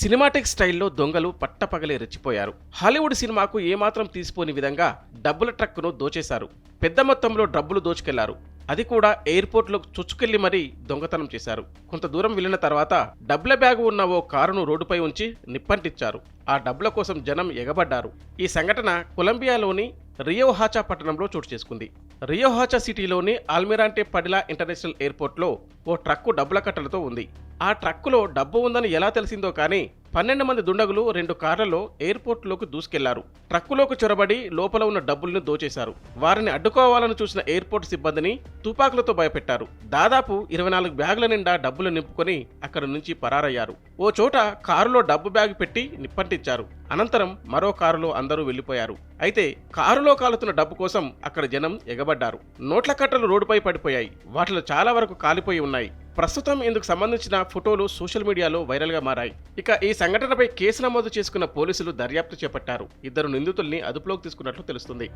Cinematic స్టైల్లో దొంగలు పట్టపగలే రెచ్చిపోయారు. హాలీవుడ్ సినిమాకు ఏమాత్రం తీసిపోని విధంగా డబ్బుల ట్రక్కును దోచేశారు. పెద్ద మొత్తంలో డబ్బులు దోచుకెళ్ళారు. అది కూడా ఎయిర్పోర్ట్లో చుచ్చుకెళ్ళి మరీ దొంగతనం చేశారు. కొంత దూరం వెళ్ళిన తర్వాత డబ్బుల బ్యాగు ఉన్న ఓ కారును రోడ్డుపై ఉంచి నిప్పంటిచ్చారు. ఆ డబ్బుల కోసం జనం ఎగబడ్డారు. ఈ సంఘటన కొలంబియాలోని రియోహాచా పట్టణంలో చోటు చేసుకుంది. రియోహాచా సిటీలోని ఆల్మిరాంటే పడిలా ఇంటర్నేషనల్ ఎయిర్పోర్ట్లో ఓ ట్రక్కు డబ్బుల కట్టలతో ఉంది. ఆ ట్రక్కులో డబ్బు ఉందని ఎలా తెలిసిందో కానీ పన్నెండు మంది దుండగులు రెండు కార్లలో ఎయిర్పోర్ట్లోకి దూసుకెళ్ళారు. ట్రక్కులోకి చొరబడి లోపల ఉన్న డబ్బుల్ని దోచేశారు. వారిని అడ్డుకోవాలని చూసిన ఎయిర్పోర్ట్ సిబ్బందిని తుపాకులతో భయపెట్టారు. దాదాపు ఇరవై నాలుగు బ్యాగుల నిండా డబ్బులు నింపుకొని అక్కడి నుంచి పరారయ్యారు. ఓ చోట కారులో డబ్బు బ్యాగ్ పెట్టి నిప్పంటించారు. అనంతరం మరో కారులో అందరూ వెళ్ళిపోయారు అయితే కారులో కాలుతున్న డబ్బు కోసం అక్కడ జనం ఎగబడ్డారు. నోట్ల కట్టలు రోడ్డుపై పడిపోయాయి. వాటిలో చాలా వరకు కాలిపోయి ఉన్నాయి. ప్రస్తుతం ఇందుకు సంబంధించిన ఫోటోలు సోషల్ మీడియాలో వైరల్గా మారాయి. ఇక ఈ సంఘటనపై కేసు నమోదు చేసుకున్న పోలీసులు దర్యాప్తు చేపట్టారు. ఇద్దరు నిందితుల్ని అదుపులోకి తీసుకున్నట్లు తెలుస్తుంది.